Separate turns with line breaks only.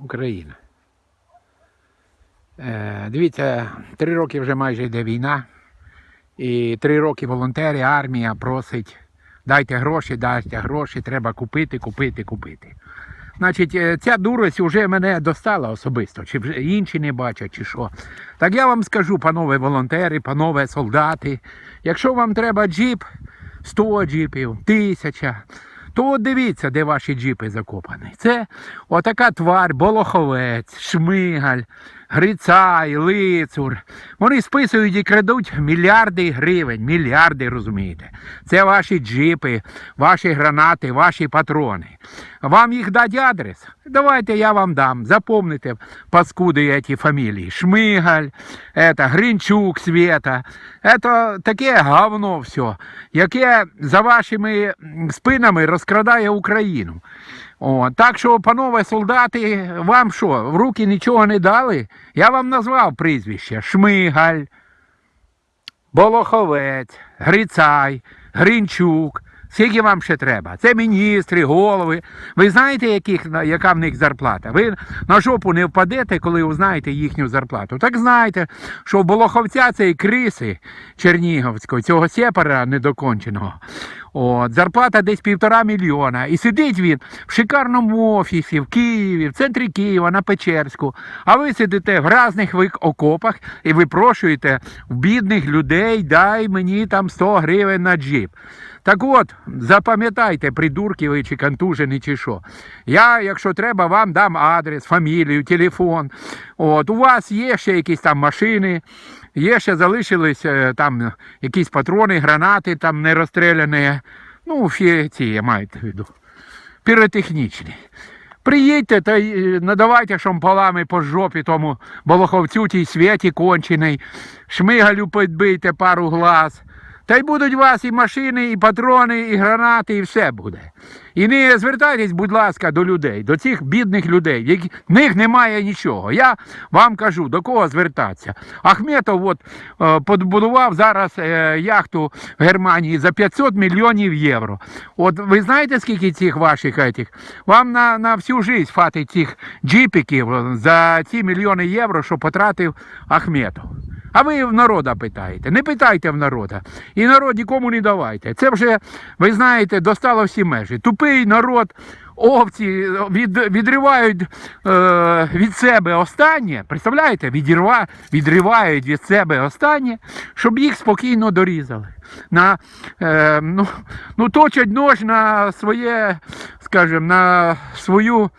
Україна. Е, дивіться, три роки вже майже йде війна. І три роки волонтери, армія просить, дайте гроші, дайте гроші, треба купити, купити, купити. Значить, е, ця дурость вже мене достала особисто, чи вже інші не бачать, чи що. Так я вам скажу, панове волонтери, панове солдати, якщо вам треба джіп, 100 джіпів, 1000, то дивіться, де ваші джіпи закопані. Це отака тварь, болоховець, шмигаль, грицай, лицур. Вони списують і крадуть мільярди гривень, мільярди, розумієте. Це ваші джипи, ваші гранати, ваші патрони. Вам їх дать адрес? Давайте я вам дам. Запомните, паскуди эти фамилии. Шмигаль, это Гринчук Света. Это таке говно все, яке за вашими м, спинами розкрадає Україну. О, так що, панове солдати, вам що, в руки нічого не дали? Я вам назвав прізвище: Шмигаль, Болоховець, Грицай, Гринчук. Скільки вам ще треба? Це міністри, голови. Ви знаєте, яких, яка в них зарплата? Ви на жопу не впадете, коли узнаєте їхню зарплату. Так знайте, що в Болоховця цієї криси Чернігівської, цього сепара недоконченого, от, зарплата десь півтора мільйона. І сидить він в шикарному офісі в Києві, в центрі Києва, на Печерську. А ви сидите в різних окопах і випрошуєте в бідних людей, дай мені там 100 гривень на джип. Так от, запам'ятайте, придурки ви чи контужені, чи що. Я, якщо треба, вам дам адрес, фамілію, телефон. От, у вас є ще якісь там машини, є ще залишились е, там якісь патрони, гранати там не розстріляні. Ну, ці я маю в виду. Піротехнічні. Приїдьте та е, надавайте шомполами по жопі тому болоховцю тій святі кончений, шмигалю підбийте пару глаз. Та й будуть у вас і машини, і патрони, і гранати, і все буде. І не звертайтесь, будь ласка, до людей, до цих бідних людей, в них немає нічого. Я вам кажу, до кого звертатися. Ахметов от, е, побудував зараз е, яхту в Германії за 500 мільйонів євро. От ви знаєте, скільки цих ваших етих? Вам на, на всю життя хватить цих джипіків за ці мільйони євро, що потратив Ахметов. А ви в народа питаєте. Не питайте в народа. І народ нікому не давайте. Це вже, ви знаєте, достало всі межі. Тупий народ, овці від, відривають е, від себе останнє. Представляєте? Відірва, відривають від себе останнє, щоб їх спокійно дорізали. На, е, ну, ну, точать нож на своє, скажімо, на свою